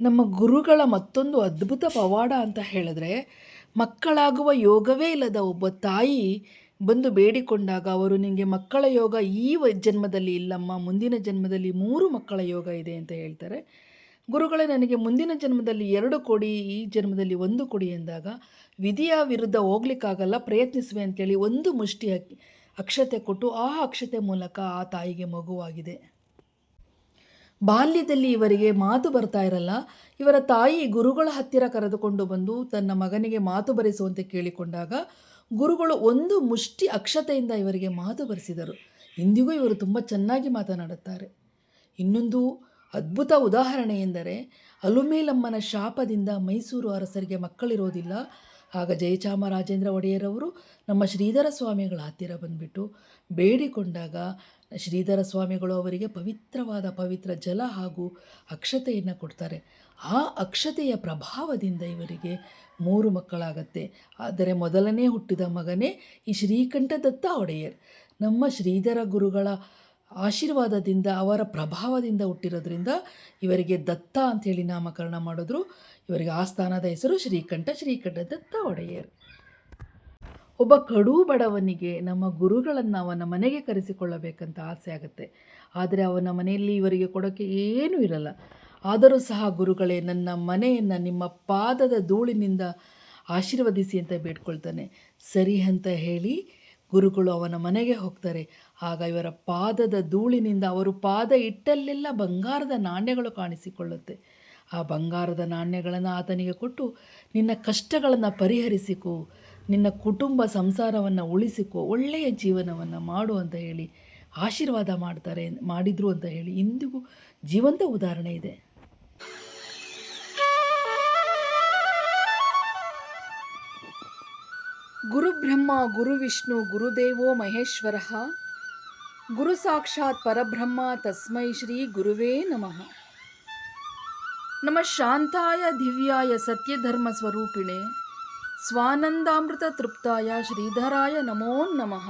ನಮ್ಮ ಗುರುಗಳ ಮತ್ತೊಂದು ಅದ್ಭುತ ಪವಾಡ ಅಂತ ಹೇಳಿದ್ರೆ, ಮಕ್ಕಳಾಗುವ ಯೋಗವೇ ಇಲ್ಲದ ಒಬ್ಬ ತಾಯಿ ಬಂದು ಬೇಡಿಕೊಂಡಾಗ ಅವರು ನಿಮಗೆ ಮಕ್ಕಳ ಯೋಗ ಈ ಜನ್ಮದಲ್ಲಿ ಇಲ್ಲಮ್ಮ, ಮುಂದಿನ ಜನ್ಮದಲ್ಲಿ ಮೂರು ಮಕ್ಕಳ ಯೋಗ ಇದೆ ಅಂತ ಹೇಳ್ತಾರೆ. ಗುರುಗಳೇ, ನನಗೆ ಮುಂದಿನ ಜನ್ಮದಲ್ಲಿ ಎರಡು ಕೊಡಿ, ಈ ಜನ್ಮದಲ್ಲಿ ಒಂದು ಕೊಡಿ ಎಂದಾಗ, ವಿಧಿಯ ವಿರುದ್ಧ ಹೋಗ್ಲಿಕ್ಕಾಗಲ್ಲ, ಪ್ರಯತ್ನಿಸುವೆ ಅಂತೇಳಿ ಒಂದು ಮುಷ್ಟಿ ಅಕ್ಷತೆ ಕೊಟ್ಟು ಆ ಅಕ್ಷತೆ ಮೂಲಕ ಆ ತಾಯಿಗೆ ಮಗುವಾಗಿದೆ. ಬಾಲ್ಯದಲ್ಲಿ ಇವರಿಗೆ ಮಾತು ಬರ್ತಾ ಇರಲ್ಲ. ಇವರ ತಾಯಿ ಗುರುಗಳ ಹತ್ತಿರ ಕರೆದುಕೊಂಡು ಬಂದು ತನ್ನ ಮಗನಿಗೆ ಮಾತು ಬರೆಸುವಂತೆ ಕೇಳಿಕೊಂಡಾಗ ಗುರುಗಳು ಒಂದು ಮುಷ್ಟಿ ಅಕ್ಷತೆಯಿಂದ ಇವರಿಗೆ ಮಾತು ಬರೆಸಿದರು. ಇಂದಿಗೂ ಇವರು ತುಂಬ ಚೆನ್ನಾಗಿ ಮಾತನಾಡುತ್ತಾರೆ. ಇನ್ನೊಂದು ಅದ್ಭುತ ಉದಾಹರಣೆ ಎಂದರೆ ಅಲುಮೇಲಮ್ಮನ ಶಾಪದಿಂದ ಮೈಸೂರು ಅರಸರಿಗೆ ಮಕ್ಕಳಿರೋದಿಲ್ಲ. ಆಗ ಜಯಚಾಮರಾಜೇಂದ್ರ ಒಡೆಯರವರು ನಮ್ಮ ಶ್ರೀಧರ ಸ್ವಾಮಿಗಳ ಹತ್ತಿರ ಬಂದುಬಿಟ್ಟು ಬೇಡಿಕೊಂಡಾಗ ಶ್ರೀಧರ ಸ್ವಾಮಿಗಳು ಅವರಿಗೆ ಪವಿತ್ರವಾದ ಪವಿತ್ರ ಜಲ ಹಾಗೂ ಅಕ್ಷತೆಯನ್ನು ಕೊಡ್ತಾರೆ. ಆ ಅಕ್ಷತೆಯ ಪ್ರಭಾವದಿಂದ ಇವರಿಗೆ ಮೂರು ಮಕ್ಕಳಾಗತ್ತೆ. ಆದರೆ ಮೊದಲನೇ ಹುಟ್ಟಿದ ಮಗನೇ ಈ ಶ್ರೀಕಂಠದತ್ತ ಒಡೆಯರ್. ನಮ್ಮ ಶ್ರೀಧರ ಗುರುಗಳ ಆಶೀರ್ವಾದದಿಂದ, ಅವರ ಪ್ರಭಾವದಿಂದ ಹುಟ್ಟಿರೋದ್ರಿಂದ ಇವರಿಗೆ ದತ್ತ ಅಂಥೇಳಿ ನಾಮಕರಣ ಮಾಡಿದ್ರು. ಇವರಿಗೆ ಆ ಸ್ಥಾನದ ಹೆಸರು ಶ್ರೀಕಂಠ ಶ್ರೀಕಂಠ ದತ್ತ ಒಡೆಯರ್. ಒಬ್ಬ ಕಡು ಬಡವನಿಗೆ ನಮ್ಮ ಗುರುಗಳನ್ನು ಅವನ ಮನೆಗೆ ಕರೆಸಿಕೊಳ್ಳಬೇಕಂತ ಆಸೆ ಆಗುತ್ತೆ. ಆದರೆ ಅವನ ಮನೆಯಲ್ಲಿ ಇವರಿಗೆ ಕೊಡೋಕ್ಕೆ ಏನೂ ಇರಲ್ಲ. ಆದರೂ ಸಹ ಗುರುಗಳೇ, ನನ್ನ ಮನೆಯನ್ನು ನಿಮ್ಮ ಪಾದದ ಧೂಳಿನಿಂದ ಆಶೀರ್ವದಿಸಿ ಅಂತ ಬೇಡ್ಕೊಳ್ತಾನೆ. ಸರಿ ಅಂತ ಹೇಳಿ ಗುರುಗಳು ಅವನ ಮನೆಗೆ ಹೋಗ್ತಾರೆ. ಆಗ ಇವರ ಪಾದದ ಧೂಳಿನಿಂದ ಅವರು ಪಾದ ಇಟ್ಟಲ್ಲೆಲ್ಲ ಬಂಗಾರದ ನಾಣ್ಯಗಳು ಕಾಣಿಸಿಕೊಳ್ಳುತ್ತೆ. ಆ ಬಂಗಾರದ ನಾಣ್ಯಗಳನ್ನು ಆತನಿಗೆ ಕೊಟ್ಟು, ನಿನ್ನ ಕಷ್ಟಗಳನ್ನು ಪರಿಹರಿಸಿಕೊ, ನಿನ್ನ ಕುಟುಂಬ ಸಂಸಾರವನ್ನು ಉಳಿಸಿಕೊ, ಒಳ್ಳೆಯ ಜೀವನವನ್ನು ಮಾಡು ಅಂತ ಹೇಳಿ, ಆಶೀರ್ವಾದ ಮಾಡ್ತಾರೆ, ಮಾಡಿದರು ಅಂತ ಹೇಳಿ ಇಂದಿಗೂ ಜೀವಂತ ಉದಾಹರಣೆ ಇದೆ. ಗುರುಬ್ರಹ್ಮ, ಗುರುವಿಷ್ಣು, ಗುರುದೇವೋ ಮಹೇಶ್ವರ. ಗುರು ಸಾಕ್ಷಾತ್ ಪರಬ್ರಹ್ಮ ತಸ್ಮೈ ಶ್ರೀ ಗುರುವೇ ನಮಃ. ನಮ್ಮ ಶಾಂತಾಯ ದಿವ್ಯಾಯ ಸತ್ಯಧರ್ಮ ಸ್ವರೂಪಿಣೆ ಸ್ವಾನಂದಾಮೃತ ತೃಪ್ತಾಯ ಶ್ರೀಧರಾಯ ನಮೋ ನಮಃ.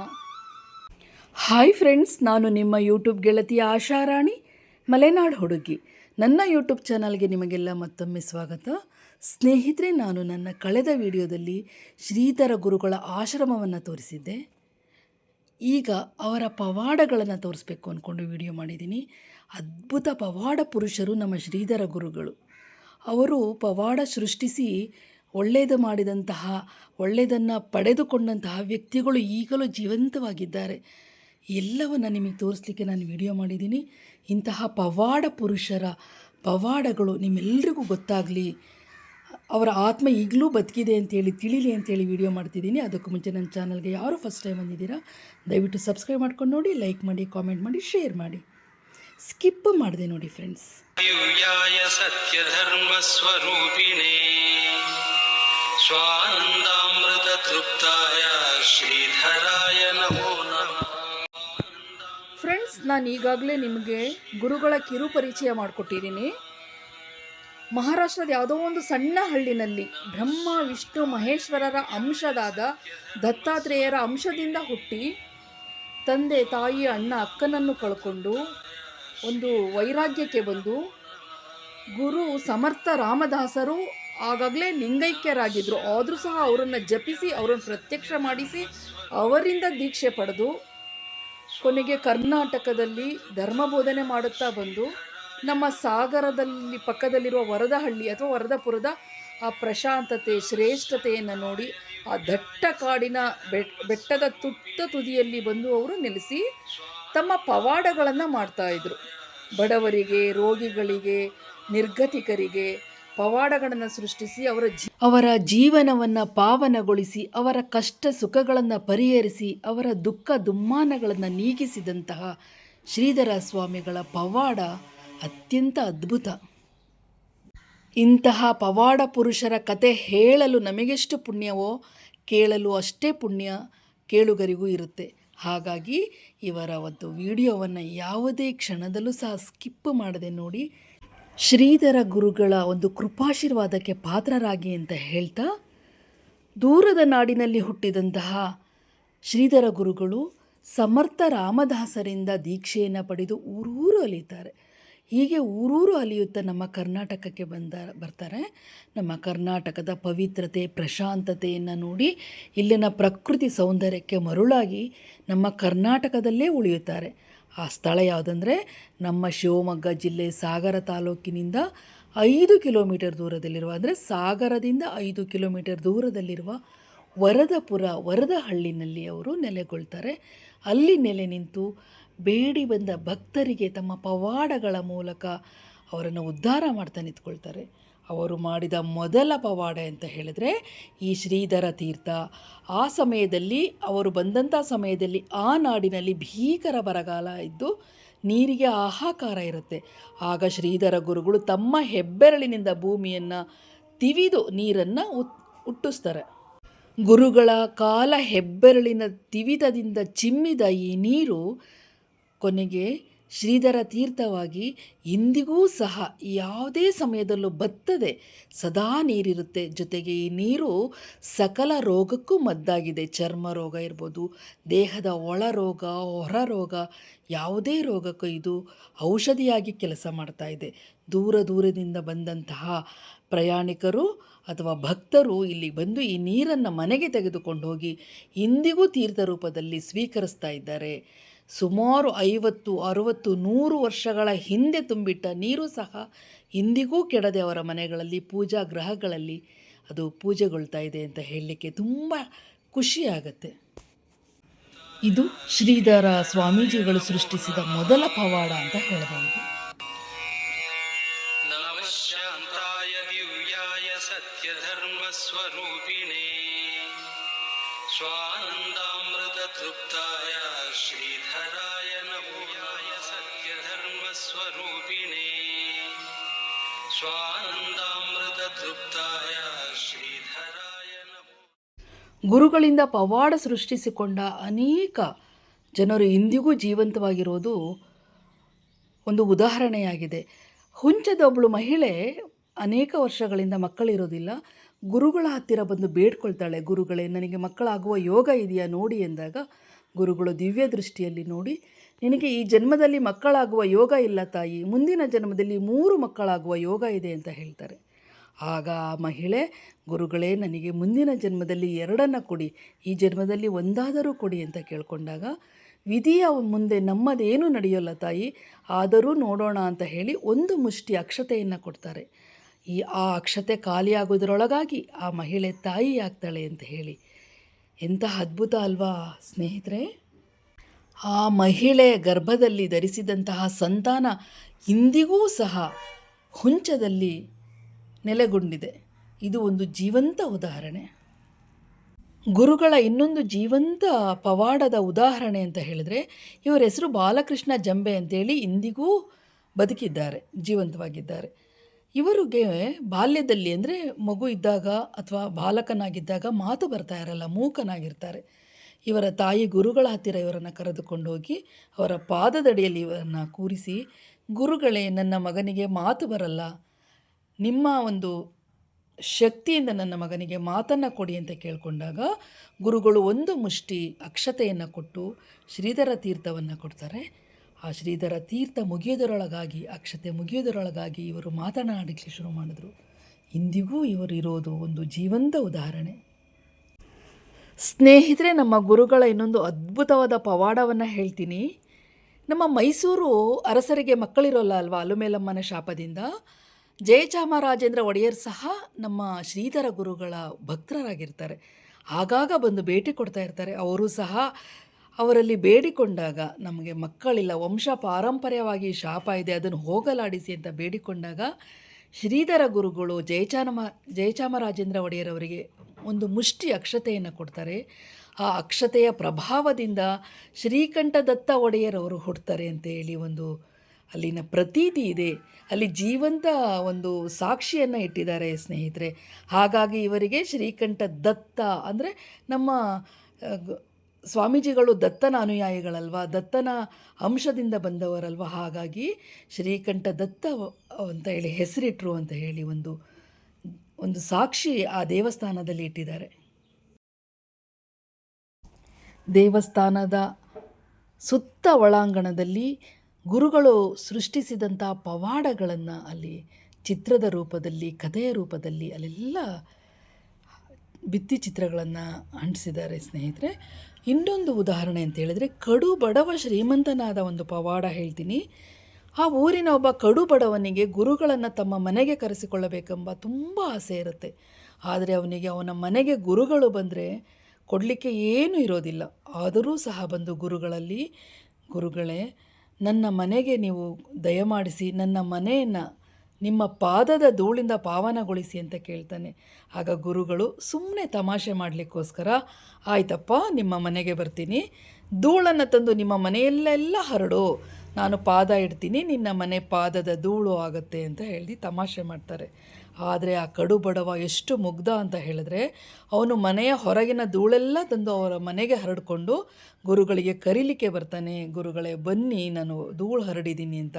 ಹಾಯ್ ಫ್ರೆಂಡ್ಸ್ ನಾನು ನಿಮ್ಮ ಯೂಟ್ಯೂಬ್ ಗೆಳತಿಯ ಆಶಾರಾಣಿ ಮಲೆನಾಡು ಹುಡುಗಿ. ನನ್ನ ಯೂಟ್ಯೂಬ್ ಚಾನಲ್ಗೆ ನಿಮಗೆಲ್ಲ ಮತ್ತೊಮ್ಮೆ ಸ್ವಾಗತ. ಸ್ನೇಹಿತರೆ, ನಾನು ನನ್ನ ಕಳೆದ ವಿಡಿಯೋದಲ್ಲಿ ಶ್ರೀಧರ ಗುರುಗಳ ಆಶ್ರಮವನ್ನು ತೋರಿಸಿದ್ದೆ. ಈಗ ಅವರ ಪವಾಡಗಳನ್ನು ತೋರಿಸ್ಬೇಕು ಅಂದ್ಕೊಂಡು ವಿಡಿಯೋ ಮಾಡಿದ್ದೀನಿ. ಅದ್ಭುತ ಪವಾಡ ಪುರುಷರು ನಮ್ಮ ಶ್ರೀಧರ ಗುರುಗಳು. ಅವರು ಪವಾಡ ಸೃಷ್ಟಿಸಿ ಒಳ್ಳೆಯದು ಮಾಡಿದಂತಹ ಒಳ್ಳೆಯದನ್ನು ಪಡೆದುಕೊಂಡಂತಹ ವ್ಯಕ್ತಿಗಳು ಈಗಲೂ ಜೀವಂತವಾಗಿದ್ದಾರೆ. ಎಲ್ಲವನ್ನು ನಿಮಗೆ ತೋರಿಸ್ಲಿಕ್ಕೆ ನಾನು ವಿಡಿಯೋ ಮಾಡಿದ್ದೀನಿ. ಇಂತಹ ಪವಾಡ ಪುರುಷರ ಪವಾಡಗಳು ನಿಮ್ಮೆಲ್ಲರಿಗೂ ಗೊತ್ತಾಗಲಿ. ಅವರ ಆತ್ಮ ಈಗಲೂ ಬದುಕಿದೆ ಅಂತೇಳಿ ತಿಳಿಲಿ ಅಂತೇಳಿ ವಿಡಿಯೋ ಮಾಡ್ತಿದ್ದೀನಿ. ಅದಕ್ಕೂ ಮುಂಚೆ ನನ್ನ ಚಾನಲ್ಗೆ ಯಾರು ಫಸ್ಟ್ ಟೈಮ್ ಬಂದಿದ್ದೀರಾ ದಯವಿಟ್ಟು ಸಬ್ಸ್ಕ್ರೈಬ್ ಮಾಡ್ಕೊಂಡು ನೋಡಿ ಲೈಕ್ ಮಾಡಿ ಕಾಮೆಂಟ್ ಮಾಡಿ ಶೇರ್ ಮಾಡಿ. ಸ್ಕಿಪ್ ಮಾಡಿದೆ ನೋಡಿ ಫ್ರೆಂಡ್ಸ್. ಸತ್ಯಧರ್ಮ ಸ್ವರೂಪಿಣೇ. ಸ್ವಾನಂದಾಮೃತ ತೃಪ್ತಾಯ ಶ್ರೀಧರಾಯ ಫ್ರೆಂಡ್ಸ್ ನಾನು ಈಗಾಗಲೇ ನಿಮಗೆ ಗುರುಗಳ ಕಿರು ಪರಿಚಯ ಮಾಡಿಕೊಟ್ಟಿದ್ದೀನಿ. ಮಹಾರಾಷ್ಟ್ರದ ಯಾವುದೋ ಒಂದು ಸಣ್ಣ ಹಳ್ಳಿನಲ್ಲಿ ಬ್ರಹ್ಮ, ವಿಷ್ಣು, ಮಹೇಶ್ವರರ ಅಂಶದಾದ ದತ್ತಾತ್ರೇಯರ ಅಂಶದಿಂದ ಹುಟ್ಟಿ ತಂದೆ, ತಾಯಿ, ಅಣ್ಣ, ಅಕ್ಕನನ್ನು ಕಳ್ಕೊಂಡು ಒಂದು ವೈರಾಗ್ಯಕ್ಕೆ ಬಂದು ಗುರು ಸಮರ್ಥ ರಾಮದಾಸರು ಆಗಾಗಲೇ ಲಿಂಗೈಕ್ಯರಾಗಿದ್ದರು ಆದರೂ ಸಹ ಅವರನ್ನು ಜಪಿಸಿ, ಅವರನ್ನು ಪ್ರತ್ಯಕ್ಷ ಮಾಡಿಸಿ ಅವರಿಂದ ದೀಕ್ಷೆ ಪಡೆದು ಕೊನೆಗೆ ಕರ್ನಾಟಕದಲ್ಲಿ ಧರ್ಮ ಬೋಧನೆ ಮಾಡುತ್ತಾ ಬಂದು ನಮ್ಮ ಸಾಗರದಲ್ಲಿ ಪಕ್ಕದಲ್ಲಿರುವ ವರದಹಳ್ಳಿ ಅಥವಾ ವರದಪುರದ ಆ ಪ್ರಶಾಂತತೆ, ಶ್ರೇಷ್ಠತೆಯನ್ನು ನೋಡಿ ಆ ದಟ್ಟ ಕಾಡಿನ ಬೆಟ್, ಬೆಟ್ಟದ ತುತ್ತ ತುದಿಯಲ್ಲಿ ಬಂದು ಅವರು ನೆಲೆಸಿ ತಮ್ಮ ಪವಾಡಗಳನ್ನು ಮಾಡ್ತಾಯಿದ್ರು ಬಡವರಿಗೆ, ರೋಗಿಗಳಿಗೆ, ನಿರ್ಗತಿಕರಿಗೆ ಪವಾಡಗಳನ್ನು ಸೃಷ್ಟಿಸಿ ಅವರ ಜೀ, ಅವರ ಜೀವನವನ್ನು ಪಾವನಗೊಳಿಸಿ, ಅವರ ಕಷ್ಟ ಸುಖಗಳನ್ನು ಪರಿಹರಿಸಿ, ಅವರ ದುಃಖ ದುಮ್ಮಾನಗಳನ್ನು ನೀಗಿಸಿದಂತಹ ಶ್ರೀಧರ ಸ್ವಾಮಿಗಳ ಪವಾಡ ಅತ್ಯಂತ ಅದ್ಭುತ. ಇಂತಹ ಪವಾಡ ಪುರುಷರ ಕತೆ ಹೇಳಲು ನಮಗೆಷ್ಟು ಪುಣ್ಯವೋ, ಕೇಳಲು ಅಷ್ಟೇ ಪುಣ್ಯ ಕೇಳುಗರಿಗೂ ಇರುತ್ತೆ. ಹಾಗಾಗಿ ಇವರ ಒಂದು ವಿಡಿಯೋವನ್ನು ಯಾವುದೇ ಕ್ಷಣದಲ್ಲೂ ಸಹ ಸ್ಕಿಪ್ ಮಾಡದೆ ನೋಡಿ, ಶ್ರೀಧರ ಗುರುಗಳ ಒಂದು ಕೃಪಾಶೀರ್ವಾದಕ್ಕೆ ಪಾತ್ರರಾಗಿ ಅಂತ ಹೇಳ್ತಾ, ದೂರದ ನಾಡಿನಲ್ಲಿ ಹುಟ್ಟಿದಂತಹ ಶ್ರೀಧರ ಗುರುಗಳು ಸಮರ್ಥ ರಾಮದಾಸರಿಂದ ದೀಕ್ಷೆಯನ್ನು ಪಡೆದು ಊರೂರು ಅಲಿತಾರೆ ಹೀಗೆ ಊರೂರು ಅಲಿಯುತ್ತಾ ನಮ್ಮ ಕರ್ನಾಟಕಕ್ಕೆ ಬಂದ, ಬರ್ತಾರೆ. ನಮ್ಮ ಕರ್ನಾಟಕದ ಪವಿತ್ರತೆ, ಪ್ರಶಾಂತತೆಯನ್ನು ನೋಡಿ ಇಲ್ಲಿನ ಪ್ರಕೃತಿ ಸೌಂದರ್ಯಕ್ಕೆ ಮರುಳಾಗಿ ನಮ್ಮ ಕರ್ನಾಟಕದಲ್ಲೇ ಉಳಿಯುತ್ತಾರೆ. ಆ ಸ್ಥಳ ಯಾವುದಂದರೆ ನಮ್ಮ ಶಿವಮೊಗ್ಗ ಜಿಲ್ಲೆ ಸಾಗರ ತಾಲೂಕಿನಿಂದ ಐದು ಕಿಲೋಮೀಟರ್ ದೂರದಲ್ಲಿರುವ, ಅಂದರೆ ಸಾಗರದಿಂದ ಐದು ಕಿಲೋಮೀಟರ್ ದೂರದಲ್ಲಿರುವ ವರದಪುರ ವರದಹಳ್ಳಿನಲ್ಲಿ ಅವರು ನೆಲೆಗೊಳ್ತಾರೆ. ಅಲ್ಲಿ ನೆಲೆ ನಿಂತು ಬೇಡಿ ಬಂದ ಭಕ್ತರಿಗೆ ತಮ್ಮ ಪವಾಡಗಳ ಮೂಲಕ ಅವರನ್ನು ಉದ್ಧಾರ ಮಾಡ್ತಾ ನಿಂತ್ಕೊಳ್ತಾರೆ. ಅವರು ಮಾಡಿದ ಮೊದಲ ಪವಾಡ ಅಂತ ಹೇಳಿದ್ರೆ ಈ ಶ್ರೀಧರ ತೀರ್ಥ. ಆ ಸಮಯದಲ್ಲಿ ಅವರು ಬಂದಂಥ ಸಮಯದಲ್ಲಿ ಆ ನಾಡಿನಲ್ಲಿ ಭೀಕರ ಬರಗಾಲ ಇದ್ದು ನೀರಿಗೆ ಆಹಾಕಾರ ಇರುತ್ತೆ. ಆಗ ಶ್ರೀಧರ ಗುರುಗಳು ತಮ್ಮ ಹೆಬ್ಬೆರಳಿನಿಂದ ಭೂಮಿಯನ್ನು ತಿವಿದು ನೀರನ್ನು ಉತ್, ಹುಟ್ಟಿಸ್ತಾರೆ. ಗುರುಗಳ ಕಾಲ ಹೆಬ್ಬೆರಳಿನ ತಿವಿತದಿಂದ ಚಿಮ್ಮಿದ ಈ ನೀರು ಕೊನೆಗೆ ಶ್ರೀಧರ ತೀರ್ಥವಾಗಿ ಇಂದಿಗೂ ಸಹ ಯಾವುದೇ ಸಮಯದಲ್ಲೂ ಬತ್ತದೆ. ಸದಾ ನೀರಿರುತ್ತೆ. ಜೊತೆಗೆ ಈ ನೀರು ಸಕಲ ರೋಗಕ್ಕೂ ಮದ್ದಾಗಿದೆ. ಚರ್ಮ ರೋಗ ಇರ್ಬೋದು, ದೇಹದ ಒಳ ರೋಗ, ಹೊರ ರೋಗ, ಯಾವುದೇ ರೋಗಕ್ಕೂ ಇದು ಔಷಧಿಯಾಗಿ ಕೆಲಸ ಮಾಡ್ತಾ ಇದೆ. ದೂರ ದೂರದಿಂದ ಬಂದಂತಹ ಪ್ರಯಾಣಿಕರು ಅಥವಾ ಭಕ್ತರು ಇಲ್ಲಿ ಬಂದು ಈ ನೀರನ್ನು ಮನೆಗೆ ತೆಗೆದುಕೊಂಡು ಹೋಗಿ ಇಂದಿಗೂ ತೀರ್ಥ ರೂಪದಲ್ಲಿ ಸ್ವೀಕರಿಸ್ತಾ ಇದ್ದಾರೆ. ಸುಮಾರು ಐವತ್ತು, ಅರುವತ್ತು, ನೂರು ವರ್ಷಗಳ ಹಿಂದೆ ತುಂಬಿಟ್ಟ ನೀರು ಸಹ ಇಂದಿಗೂ ಕೆಡದೆ ಅವರ ಮನೆಗಳಲ್ಲಿ ಪೂಜಾ ಗ್ರಹಗಳಲ್ಲಿ ಅದು ಪೂಜೆಗೊಳ್ತಾ ಇದೆ ಅಂತ ಹೇಳಲಿಕ್ಕೆ ತುಂಬ ಖುಷಿಯಾಗತ್ತೆ. ಇದು ಶ್ರೀಧರ ಸ್ವಾಮೀಜಿಗಳು ಸೃಷ್ಟಿಸಿದ ಮೊದಲ ಪವಾಡ ಅಂತ ಹೇಳಬಹುದು. सत्यधर्मस्वरूपिणे स्वानन्दामृततृप्ताय श्रीधराय नमो ಗುರುಗಳಿಂದ ಪವಾಡ ಸೃಷ್ಟಿಸಿಕೊಂಡ ಅನೇಕ ಜನರು ಇಂದಿಗೂ ಜೀವಂತವಾಗಿರೋದು ಒಂದು ಉದಾಹರಣೆಯಾಗಿದೆ ಹುಂಚದ ಒಬ್ಬಳು ಮಹಿಳೆ ಅನೇಕ ವರ್ಷಗಳಿಂದ ಮಕ್ಕಳಿರೋದಿಲ್ಲ ಗುರುಗಳ ಹತ್ತಿರ ಬಂದು ಬೇಡ್ಕೊಳ್ತಾಳೆ ಗುರುಗಳೇ ನನಗೆ ಮಕ್ಕಳಾಗುವ ಯೋಗ ಇದೆಯಾ ನೋಡಿ ಎಂದಾಗ ಗುರುಗಳು ದಿವ್ಯ ದೃಷ್ಟಿಯಲ್ಲಿ ನೋಡಿ, ನಿನಗೆ ಈ ಜನ್ಮದಲ್ಲಿ ಮಕ್ಕಳಾಗುವ ಯೋಗ ಇಲ್ಲ ತಾಯಿ, ಮುಂದಿನ ಜನ್ಮದಲ್ಲಿ ಮೂರು ಮಕ್ಕಳಾಗುವ ಯೋಗ ಇದೆ ಅಂತ ಹೇಳ್ತಾರೆ. ಆಗ ಆ ಮಹಿಳೆ, ಗುರುಗಳೇ, ನನಗೆ ಮುಂದಿನ ಜನ್ಮದಲ್ಲಿ ಎರಡನ್ನು ಕೊಡಿ, ಈ ಜನ್ಮದಲ್ಲಿ ಒಂದಾದರೂ ಕೊಡಿ ಅಂತ ಕೇಳಿಕೊಂಡಾಗ, ವಿಧಿಯ ಮುಂದೆ ನಮ್ಮದೇನು ನಡೆಯೋಲ್ಲ ತಾಯಿ, ಆದರೂ ನೋಡೋಣ ಅಂತ ಹೇಳಿ ಒಂದು ಮುಷ್ಟಿ ಅಕ್ಷತೆಯನ್ನು ಕೊಡ್ತಾರೆ. ಈ ಆ ಅಕ್ಷತೆ ಖಾಲಿಯಾಗೋದರೊಳಗಾಗಿ ಆ ಮಹಿಳೆ ತಾಯಿ ಆಗ್ತಾಳೆ ಅಂತ ಹೇಳಿ ಎಂತಹ ಅದ್ಭುತ ಅಲ್ವಾ ಸ್ನೇಹಿತರೆ? ಆ ಮಹಿಳೆ ಗರ್ಭದಲ್ಲಿ ಧರಿಸಿದಂತಹ ಸಂತಾನ ಇಂದಿಗೂ ಸಹ ಹುಂಚದಲ್ಲಿ ನೆಲೆಗೊಂಡಿದೆ. ಇದು ಒಂದು ಜೀವಂತ ಉದಾಹರಣೆ. ಗುರುಗಳ ಇನ್ನೊಂದು ಜೀವಂತ ಪವಾಡದ ಉದಾಹರಣೆ ಅಂತ ಹೇಳಿದ್ರೆ, ಇವರ ಹೆಸರು ಬಾಲಕೃಷ್ಣ ಜಂಬೆ ಅಂತೇಳಿ ಇಂದಿಗೂ ಬದುಕಿದ್ದಾರೆ, ಜೀವಂತವಾಗಿದ್ದಾರೆ. ಇವರಿಗೆ ಬಾಲ್ಯದಲ್ಲಿ ಅಂದರೆ ಮಗು ಇದ್ದಾಗ ಅಥವಾ ಬಾಲಕನಾಗಿದ್ದಾಗ ಮಾತು ಬರ್ತಾ ಇರಲ್ಲ, ಮೂಕನಾಗಿರ್ತಾರೆ. ಇವರ ತಾಯಿ ಗುರುಗಳ ಹತ್ತಿರ ಇವರನ್ನು ಕರೆದುಕೊಂಡು ಹೋಗಿ ಅವರ ಪಾದದಡಿಯಲ್ಲಿ ಇವರನ್ನು ಕೂರಿಸಿ, ಗುರುಗಳೇ, ನನ್ನ ಮಗನಿಗೆ ಮಾತು ಬರಲ್ಲ. ನಿಮ್ಮ ಒಂದು ಶಕ್ತಿಯಿಂದ ನನ್ನ ಮಗನಿಗೆ ಮಾತನ್ನು ಕೊಡಿ ಅಂತ ಕೇಳಿಕೊಂಡಾಗ ಗುರುಗಳು ಒಂದು ಮುಷ್ಟಿ ಅಕ್ಷತೆಯನ್ನು ಕೊಟ್ಟು ಶ್ರೀಧರ ತೀರ್ಥವನ್ನು ಕೊಡ್ತಾರೆ. ಆ ಶ್ರೀಧರ ತೀರ್ಥ ಮುಗಿಯೋದರೊಳಗಾಗಿ, ಅಕ್ಷತೆ ಮುಗಿಯೋದರೊಳಗಾಗಿ ಇವರು ಮಾತನಾಡಲಿಕ್ಕೆ ಶುರು ಮಾಡಿದರು. ಇಂದಿಗೂ ಇವರು ಇರೋದು ಒಂದು ಜೀವಂತ ಉದಾಹರಣೆ. ಸ್ನೇಹಿತರೆ, ನಮ್ಮ ಗುರುಗಳ ಇನ್ನೊಂದು ಅದ್ಭುತವಾದ ಪವಾಡವನ್ನು ಹೇಳ್ತೀನಿ. ನಮ್ಮ ಮೈಸೂರು ಅರಸರಿಗೆ ಮಕ್ಕಳಿರೋಲ್ಲ ಅಲ್ವಾ, ಅಲುಮೇಲಮ್ಮನ ಶಾಪದಿಂದ? ಜಯಚಾಮರಾಜೇಂದ್ರ ಒಡೆಯರ್ ಸಹ ನಮ್ಮ ಶ್ರೀಧರ ಗುರುಗಳ ಭಕ್ತರಾಗಿರ್ತಾರೆ. ಆಗಾಗ ಬಂದು ಭೇಟಿ ಕೊಡ್ತಾ ಇರ್ತಾರೆ. ಅವರು ಸಹ ಅವರಲ್ಲಿ ಬೇಡಿಕೊಂಡಾಗ ನಮಗೆ ಮಕ್ಕಳಿಲ್ಲ ವಂಶ ಪಾರಂಪರ್ಯವಾಗಿ ಶಾಪ ಇದೆ, ಅದನ್ನು ಹೋಗಲಾಡಿಸಿ ಅಂತ ಬೇಡಿಕೊಂಡಾಗ ಶ್ರೀಧರ ಗುರುಗಳು ಜಯಚಾಮ ಜಯಚಾಮರಾಜೇಂದ್ರ ಒಡೆಯರವರಿಗೆ ಒಂದು ಮುಷ್ಟಿ ಅಕ್ಷತೆಯನ್ನು ಕೊಡ್ತಾರೆ. ಆ ಅಕ್ಷತೆಯ ಪ್ರಭಾವದಿಂದ ಶ್ರೀಕಂಠದತ್ತ ಒಡೆಯರವರು ಹುಡ್ತಾರೆ ಅಂತೇಳಿ ಒಂದು ಅಲ್ಲಿನ ಪ್ರತೀತಿ ಇದೆ. ಅಲ್ಲಿ ಜೀವಂತ ಒಂದು ಸಾಕ್ಷಿಯನ್ನು ಇಟ್ಟಿದ್ದಾರೆ ಸ್ನೇಹಿತರೆ. ಹಾಗಾಗಿ ಇವರಿಗೆ ಶ್ರೀಕಂಠ ದತ್ತ ಅಂದರೆ ನಮ್ಮ ಸ್ವಾಮೀಜಿಗಳು ದತ್ತನ ಅನುಯಾಯಿಗಳಲ್ವಾ ದತ್ತನ ಅಂಶದಿಂದ ಬಂದವರಲ್ವ? ಹಾಗಾಗಿ ಶ್ರೀಕಂಠ ದತ್ತ ಅಂತ ಹೇಳಿ ಹೆಸರಿಟ್ಟರು ಅಂತ ಹೇಳಿ ಒಂದು ಒಂದು ಸಾಕ್ಷಿ ಆ ದೇವಸ್ಥಾನದಲ್ಲಿ ಇಟ್ಟಿದ್ದಾರೆ. ದೇವಸ್ಥಾನದ ಸುತ್ತ ಒಳಾಂಗಣದಲ್ಲಿ ಗುರುಗಳು ಸೃಷ್ಟಿಸಿದಂಥ ಪವಾಡಗಳನ್ನು ಅಲ್ಲಿ ಚಿತ್ರದ ರೂಪದಲ್ಲಿ, ಕಥೆಯ ರೂಪದಲ್ಲಿ ಅಲ್ಲೆಲ್ಲ ಭಿತ್ತಿ ಚಿತ್ರಗಳನ್ನು ಅಂಟಿಸಿದ್ದಾರೆ ಸ್ನೇಹಿತರೆ. ಇನ್ನೊಂದು ಉದಾಹರಣೆ ಅಂತ ಹೇಳಿದರೆ ಕಡು ಬಡವ ಶ್ರೀಮಂತನಾದ ಒಂದು ಪವಾಡ ಹೇಳ್ತೀನಿ. ಆ ಊರಿನ ಒಬ್ಬ ಕಡು ಬಡವನಿಗೆ ಗುರುಗಳನ್ನು ತಮ್ಮ ಮನೆಗೆ ಕರೆಸಿಕೊಳ್ಳಬೇಕೆಂಬ ತುಂಬ ಆಸೆ ಇರುತ್ತೆ. ಆದರೆ ಅವನಿಗೆ ಅವನ ಮನೆಗೆ ಗುರುಗಳು ಬಂದರೆ ಕೊಡಲಿಕ್ಕೆ ಏನೂ ಇರೋದಿಲ್ಲ. ಆದರೂ ಸಹ ಬಂದು ಗುರುಗಳಲ್ಲಿ, ಗುರುಗಳೇ, ನನ್ನ ಮನೆಗೆ ನೀವು ದಯಮಾಡಿಸಿ ನನ್ನ ಮನೆಯನ್ನು ನಿಮ್ಮ ಪಾದದ ಧೂಳಿಂದ ಪಾವನಗೊಳಿಸಿ ಅಂತ ಕೇಳ್ತಾನೆ. ಆಗ ಗುರುಗಳು ಸುಮ್ಮನೆ ತಮಾಷೆ ಮಾಡಲಿಕ್ಕೋಸ್ಕರ, ಆಯ್ತಪ್ಪ, ನಿಮ್ಮ ಮನೆಗೆ ಬರ್ತೀನಿ. ಧೂಳನ್ನು ತಂದು ನಿಮ್ಮ ಮನೆಯಲ್ಲೆಲ್ಲ ಹರಡು. ನಾನು ಪಾದ ಇಡ್ತೀನಿ, ನಿನ್ನ ಮನೆ ಪಾದದ ಧೂಳು ಆಗುತ್ತೆ ಅಂತ ಹೇಳಿ ತಮಾಷೆ ಮಾಡ್ತಾರೆ. ಆದರೆ ಆ ಕಡು ಬಡವ ಎಷ್ಟು ಮುಗ್ಧ ಅಂತ ಹೇಳಿದ್ರೆ ಅವನು ಮನೆಯ ಹೊರಗಿನ ಧೂಳೆಲ್ಲ ತಂದು ಅವರ ಮನೆಗೆ ಹರಡಿಕೊಂಡು, ಗುರುಗಳಿಗೆ ಕರೀಲಿಕ್ಕೆ ಬರ್ತಾನೆ, ಗುರುಗಳೇ ಬನ್ನಿ, ನಾನು ಧೂಳು ಹರಡಿದ್ದೀನಿ ಅಂತ.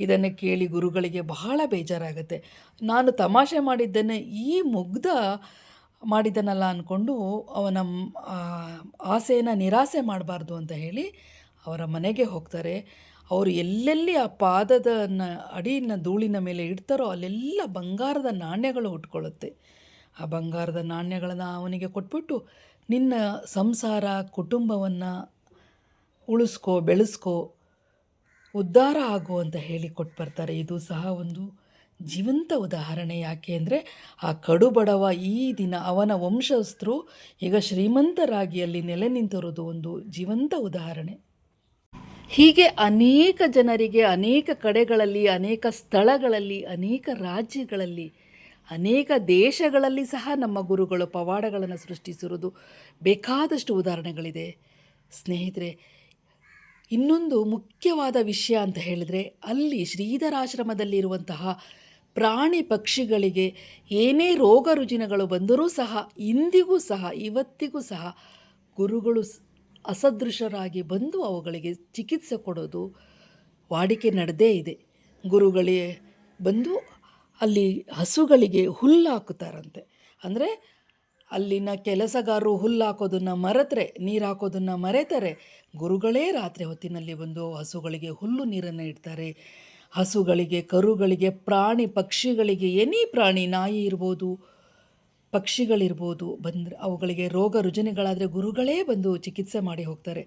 ಇದನ್ನು ಕೇಳಿ ಗುರುಗಳಿಗೆ ಬಹಳ ಬೇಜಾರಾಗುತ್ತೆ. ನಾನು ತಮಾಷೆ ಮಾಡಿದ್ದನ್ನು ಈ ಮುಗ್ಧ ಮಾಡಿದನಲ್ಲ ಅಂದ್ಕೊಂಡು ಅವನ ಆಸೆಯನ್ನು ನಿರಾಸೆ ಮಾಡಬಾರ್ದು ಅಂತ ಹೇಳಿ ಅವರ ಮನೆಗೆ ಹೋಗ್ತಾರೆ. ಅವರು ಎಲ್ಲೆಲ್ಲಿ ಆ ಪಾದದ ಅಡಿನ ಧೂಳಿನ ಮೇಲೆ ಇಡ್ತಾರೋ ಅಲ್ಲೆಲ್ಲ ಬಂಗಾರದ ನಾಣ್ಯಗಳು ಉಟ್ಕೊಳ್ಳುತ್ತೆ. ಆ ಬಂಗಾರದ ನಾಣ್ಯಗಳನ್ನು ಅವನಿಗೆ ಕೊಟ್ಬಿಟ್ಟು ನಿನ್ನ ಸಂಸಾರ, ಕುಟುಂಬವನ್ನು ಉಳಿಸ್ಕೋ, ಬೆಳೆಸ್ಕೋ, ಉದ್ಧಾರ ಆಗೋ ಅಂತ ಹೇಳಿ ಕೊಟ್ಟು ಬರ್ತಾರೆ ಇದು ಸಹ ಒಂದು ಜೀವಂತ ಉದಾಹರಣೆ. ಯಾಕೆ ಅಂದರೆ ಆ ಕಡುಬಡವ ಈ ದಿನ ಅವನ ವಂಶಸ್ಥರು ಈಗ ಶ್ರೀಮಂತರಾಗಿ ಅಲ್ಲಿ ನೆಲೆ ನಿಂತಿರೋದು ಒಂದು ಜೀವಂತ ಉದಾಹರಣೆ. ಹೀಗೆ ಅನೇಕ ಜನರಿಗೆ, ಅನೇಕ ಕಡೆಗಳಲ್ಲಿ, ಅನೇಕ ಸ್ಥಳಗಳಲ್ಲಿ, ಅನೇಕ ರಾಜ್ಯಗಳಲ್ಲಿ, ಅನೇಕ ದೇಶಗಳಲ್ಲಿ ಸಹ ನಮ್ಮ ಗುರುಗಳು ಪವಾಡಗಳನ್ನು ಸೃಷ್ಟಿಸಿರುವುದು ಬೇಕಾದಷ್ಟು ಉದಾಹರಣೆಗಳಿದೆ. ಸ್ನೇಹಿತರೆ, ಇನ್ನೊಂದು ಮುಖ್ಯವಾದ ವಿಷಯ ಅಂತ ಹೇಳಿದರೆ, ಅಲ್ಲಿ ಶ್ರೀಧರಾಶ್ರಮದಲ್ಲಿರುವಂತಹ ಪ್ರಾಣಿ ಪಕ್ಷಿಗಳಿಗೆ ಏನೇ ರೋಗ ರುಜಿನಗಳು ಬಂದರೂ ಸಹ, ಇಂದಿಗೂ ಸಹ, ಇವತ್ತಿಗೂ ಸಹ ಗುರುಗಳು ಅಸದೃಶರಾಗಿ ಬಂದು ಅವುಗಳಿಗೆ ಚಿಕಿತ್ಸೆ ಕೊಡೋದು ವಾಡಿಕೆ ನಡೆದೇ ಇದೆ. ಗುರುಗಳೇ, ಬಂದು ಅಲ್ಲಿ ಹಸುಗಳಿಗೆ ಹುಲ್ಲು ಹಾಕುತ್ತಾರಂತೆ. ಅಂದರೆ ಅಲ್ಲಿನ ಕೆಲಸಗಾರರು ಹುಲ್ಲು ಹಾಕೋದನ್ನು ಮರೆತರೆ, ನೀರು ಹಾಕೋದನ್ನು ಮರೆತರೆ, ಗುರುಗಳೇ ರಾತ್ರಿ ಹೊತ್ತಿನಲ್ಲಿ ಬಂದು ಹಸುಗಳಿಗೆ ಹುಲ್ಲು ನೀರನ್ನು ಇಡ್ತಾರೆ. ಹಸುಗಳಿಗೆ, ಕರುಗಳಿಗೆ, ಪ್ರಾಣಿ ಪಕ್ಷಿಗಳಿಗೆ ಎನಿ ಪ್ರಾಣಿ ನಾಯಿ ಇರ್ಬೋದು. ಪಕ್ಷಿಗಳಿರ್ಬೋದು ಬಂದರೆ ಅವುಗಳಿಗೆ ರೋಗ ರುಜಿನಗಳಾದರೆ ಗುರುಗಳೇ ಬಂದು ಚಿಕಿತ್ಸೆ ಮಾಡಿ ಹೋಗ್ತಾರೆ.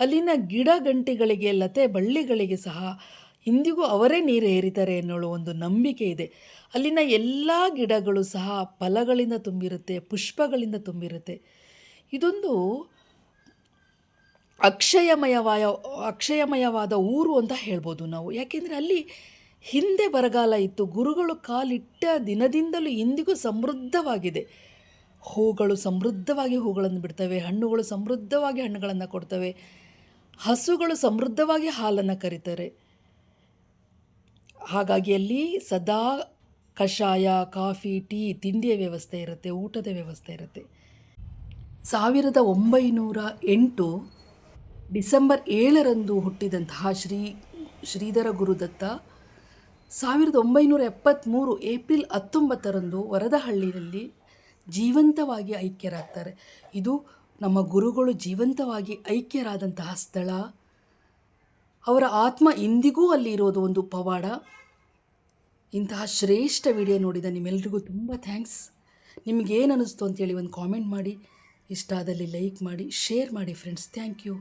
ಅಲ್ಲಿನ ಗಿಡ ಗಂಟಿಗಳಿಗೆ, ಲತೆ ಬಳ್ಳಿಗಳಿಗೆ ಸಹ ಇಂದಿಗೂ ಅವರೇ ನೀರು ಏರಿತಾರೆ ಎನ್ನುವ ಒಂದು ನಂಬಿಕೆ ಇದೆ. ಅಲ್ಲಿನ ಎಲ್ಲ ಗಿಡಗಳು ಸಹ ಫಲಗಳಿಂದ ತುಂಬಿರುತ್ತೆ, ಪುಷ್ಪಗಳಿಂದ ತುಂಬಿರುತ್ತೆ. ಇದೊಂದು ಅಕ್ಷಯಮಯವಾಯ, ಅಕ್ಷಯಮಯವಾದ ಊರು ಅಂತ ಹೇಳ್ಬೋದು ನಾವು. ಯಾಕೆಂದರೆ ಅಲ್ಲಿ ಹಿಂದೆ ಬರಗಾಲ ಇತ್ತು. ಗುರುಗಳು ಕಾಲಿಟ್ಟ ದಿನದಿಂದಲೂ ಇಂದಿಗೂ ಸಮೃದ್ಧವಾಗಿದೆ. ಹೂಗಳು ಸಮೃದ್ಧವಾಗಿ ಹೂಗಳನ್ನು ಬಿಡ್ತವೆ, ಹಣ್ಣುಗಳು ಸಮೃದ್ಧವಾಗಿ ಹಣ್ಣುಗಳನ್ನು ಕೊಡ್ತವೆ, ಹಸುಗಳು ಸಮೃದ್ಧವಾಗಿ ಹಾಲನ್ನು ಕರೀತಾರೆ. ಹಾಗಾಗಿ ಅಲ್ಲಿ ಸದಾ ಕಷಾಯ, ಕಾಫಿ, ಟೀ, ತಿಂಡಿಯ ವ್ಯವಸ್ಥೆ ಇರುತ್ತೆ, ಊಟದ ವ್ಯವಸ್ಥೆ ಇರುತ್ತೆ. ಸಾವಿರದ ಒಂಬೈನೂರ ಎಂಟು ಡಿಸೆಂಬರ್ ಏಳರಂದು ಹುಟ್ಟಿದಂತಹ ಶ್ರೀ ಶ್ರೀಧರ ಗುರುದತ್ತ ಸಾವಿರದ ಒಂಬೈನೂರ ಎಪ್ಪತ್ತ್ಮೂರು ಏಪ್ರಿಲ್ ಹತ್ತೊಂಬತ್ತರಂದು ವರದಹಳ್ಳಿಯಲ್ಲಿ ಜೀವಂತವಾಗಿ ಐಕ್ಯರಾಗ್ತಾರೆ. ಇದು ನಮ್ಮ ಗುರುಗಳು ಜೀವಂತವಾಗಿ ಐಕ್ಯರಾದಂತಹ ಸ್ಥಳ. ಅವರ ಆತ್ಮ ಇಂದಿಗೂ ಅಲ್ಲಿ ಇರೋದು ಒಂದು ಪವಾಡ. ಇಂತಹ ಶ್ರೇಷ್ಠ ವಿಡಿಯೋ ನೋಡಿದ ನಿಮ್ಮೆಲ್ರಿಗೂ ತುಂಬ ಥ್ಯಾಂಕ್ಸ್. ನಿಮಗೇನು ಅನ್ನಿಸ್ತು ಅಂತೇಳಿ ಒಂದು ಕಾಮೆಂಟ್ ಮಾಡಿ. ಇಷ್ಟ ಆದಲ್ಲಿ ಲೈಕ್ ಮಾಡಿ ಶೇರ್ ಮಾಡಿ ಫ್ರೆಂಡ್ಸ್ ಥ್ಯಾಂಕ್ ಯು